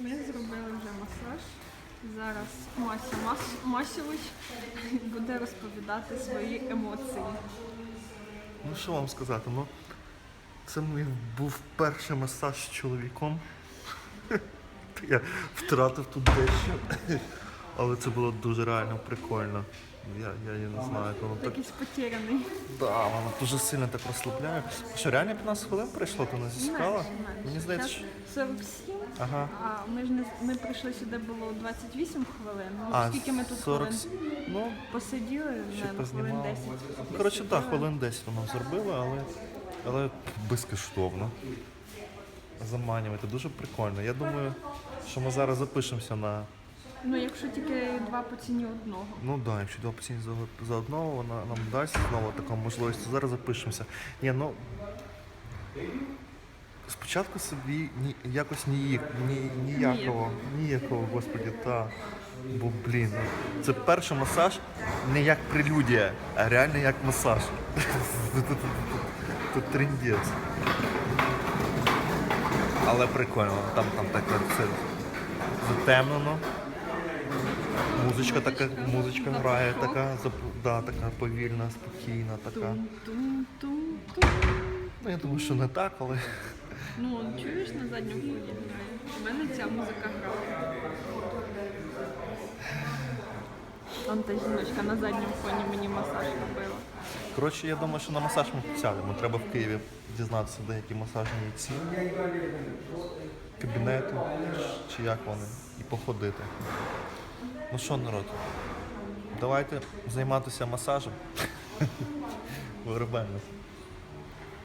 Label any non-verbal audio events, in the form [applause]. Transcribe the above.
Ми зробили вже масаж. Зараз Мася Мас- Масєвич буде розповідати свої емоції. Ну що вам сказати? Ну, це мій був перший масаж з чоловіком. [laughs] Я втратив тут дещо. Але це було дуже реально прикольно. Я, я, я не знаю, як воно так. Такий спотеряний. Да, воно дуже сильно так розслабляє. Що, реально 15 хвилин пройшло, ти не менше. Мені здається, що... Зараз 47, Ага. а ми ж не ми прийшли сюди було 28 хвилин. Ну, А, скільки ми тут 40... хвилин Ну, посиділи? ще Наверно, хвилин познімали. 10. Ну, Коротше, так, хвилин 10 воно зробили, але, але безкоштовно. Заманювати. Дуже прикольно. Я думаю, що ми зараз запишемося на. Ну, якщо тільки два по ціні одного. Ну так, да, якщо два постійно за, за одного, вона нам дасть знову таку можливість, то зараз запишемося. Ні, ну. Спочатку собі ні, якось ні, ні, ніякого, ніякого, господі, та. Бо, блін, це перший масаж не як прелюдія, а реально як масаж. Тут трендець. Але прикольно, там, там так все затемнено. Музичка така, музичка грає, така, да, така повільна, спокійна, така. Ну я думаю, що не так, але. [laughs] Ну, чуєш на задньому фоні грає? У мене ця музика грала. Вон та жіночка на задньому фоні мені масаж робила. Коротше, я думаю, що на масаж ми сядемо. Треба в Києві дізнатися, деякі масажні ці кабінети, чи як вони, і походити. Ну що, народ, давайте займатися масажем. [laughs] Виробельно.